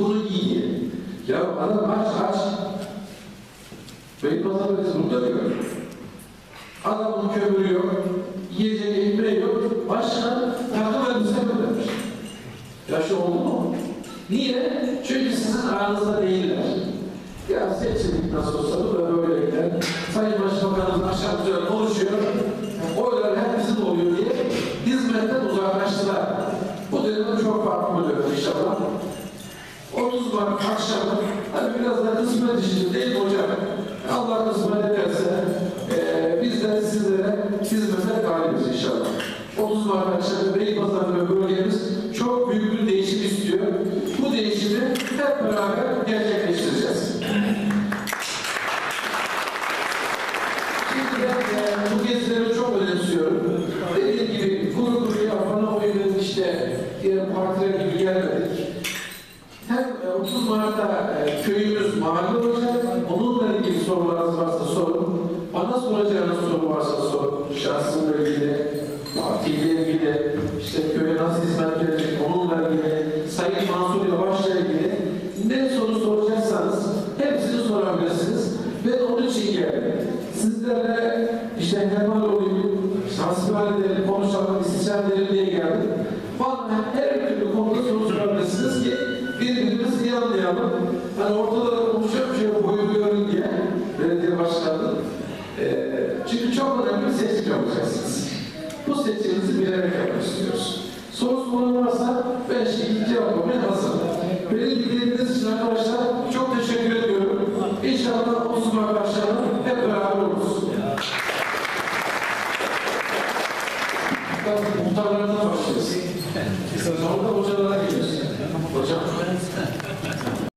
bunu diye. Ya adam aç aç. Beypazarı biz burada diyor. Adamın kömürü yok, yiyecek ekmeği yok, başka takım elbise göndermiş. Ya şu oldu mu? Niye? Çünkü sizin aranızda değiller. Ya seçildik nasıl olsa bu da böyle gider. Sayın Başbakanımız aşağı yukarı konuşuyor. Oylar hep bizim oluyor diye hizmetten uzaklaştılar. Bu dönem çok farklı bir dönem inşallah. 30 Mart akşamı, hani biraz da kısmet işi değil hocam? Allah kısmet ederse eee biz de sizlere hizmete galibiz inşallah. 30 Mart akşamı Beypazarı ve bölgemiz çok büyük bir değişim istiyor. Bu değişimi hep beraber gerçekleştireceğiz. Şimdi ben eee, bu gezileri çok önemsiyorum. Dediğim gibi kuru kuruya bana oyunun işte diğer partiler gibi gelmedik. Hem e, 30 Mart'ta e, köyümüz mahalle olacak, onunla ilgili sorularınız varsa sorun. Bana soracağınız soru varsa sorun. Şahsımla ilgili, partiyle ilgili, işte köye nasıl hizmet verecek, onunla ilgili, Sayın Mansur Yavaş'la ilgili ne soru soracaksanız hepsini sorabilirsiniz. Ben onun için geldim. Sizlerle işte hemen olayım, hasbihal edelim, konuşalım, istişare edelim diye geldim. Bana her türlü yanlayalım. Hani ortada oluşan bir şey koyuluyorum diye belediye başkanı. E, çünkü çok önemli bir seçim yapacaksınız. Bu seçiminizi bilerek yapmak istiyoruz. Soru sorun varsa ben şimdi cevaplamaya hazırım. Beni ilgilendiğiniz için arkadaşlar çok teşekkür ediyorum. İnşallah o olsun arkadaşlarım hep beraber oluruz. Muhtarlardan başlıyoruz. Sonra da hocalara gidiyoruz. Hocam